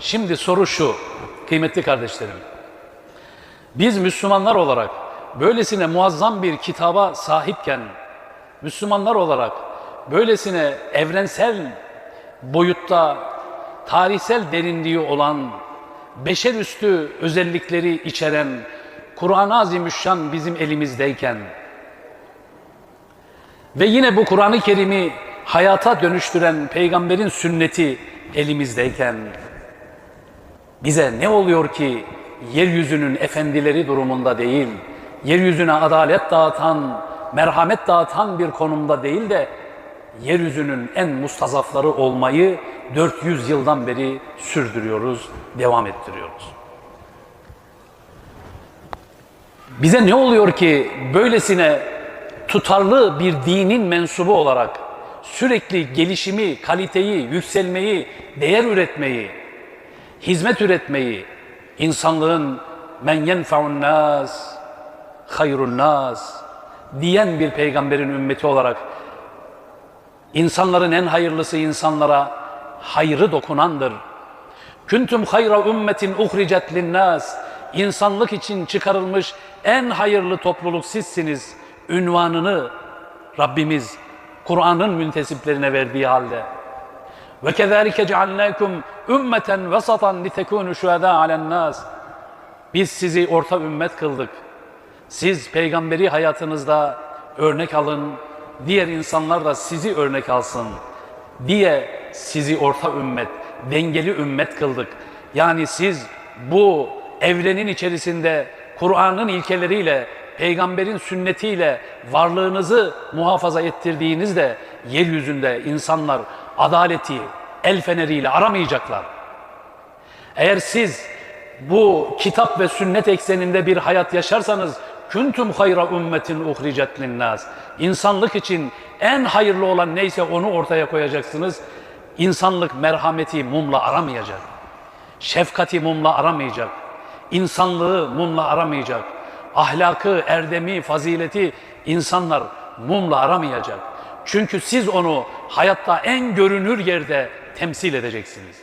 Şimdi soru şu, kıymetli kardeşlerim. Biz Müslümanlar olarak böylesine muazzam bir kitaba sahipken, Müslümanlar olarak böylesine evrensel boyutta tarihsel derinliği olan, beşerüstü özellikleri içeren Kur'an-ı Azimüşşan bizim elimizdeyken ve yine bu Kur'an-ı Kerim'i hayata dönüştüren peygamberin sünneti elimizdeyken bize ne oluyor ki yeryüzünün efendileri durumunda değil, yeryüzüne adalet dağıtan, merhamet dağıtan bir konumda değil de yeryüzünün en mustazafları olmayı 400 yıldan beri sürdürüyoruz, devam ettiriyoruz. Bize ne oluyor ki böylesine tutarlı bir dinin mensubu olarak sürekli gelişimi, kaliteyi, yükselmeyi, değer üretmeyi, hizmet üretmeyi, insanlığın men yenfa'un nas, hayrun nas diyen bir peygamberin ümmeti olarak insanların en hayırlısı insanlara hayrı dokunandır. Kuntum hayra ümmetin uhricet linnas. İnsanlık için çıkarılmış en hayırlı topluluk sizsiniz. Ünvanını Rabbimiz Kur'an'ın müntesiplerine verdiği halde. Ve kezalike cealnakum ümmeten vesatan litekunu şuhada alen nas. Biz sizi orta ümmet kıldık. Siz peygamberi hayatınızda örnek alın, diğer insanlar da sizi örnek alsın diye sizi orta ümmet, dengeli ümmet kıldık. Yani siz bu evrenin içerisinde Kur'an'ın ilkeleriyle, peygamberin sünnetiyle varlığınızı muhafaza ettirdiğinizde yeryüzünde insanlar adaleti el feneriyle aramayacaklar. Eğer siz bu kitap ve sünnet ekseninde bir hayat yaşarsanız kuntum hayra ümmetin uhricet linnas. İnsanlık için en hayırlı olan neyse onu ortaya koyacaksınız. İnsanlık merhameti mumla aramayacak. Şefkati mumla aramayacak. İnsanlığı mumla aramayacak. Ahlakı, erdemi, fazileti insanlar mumla aramayacak. Çünkü siz onu hayatta en görünür yerde temsil edeceksiniz.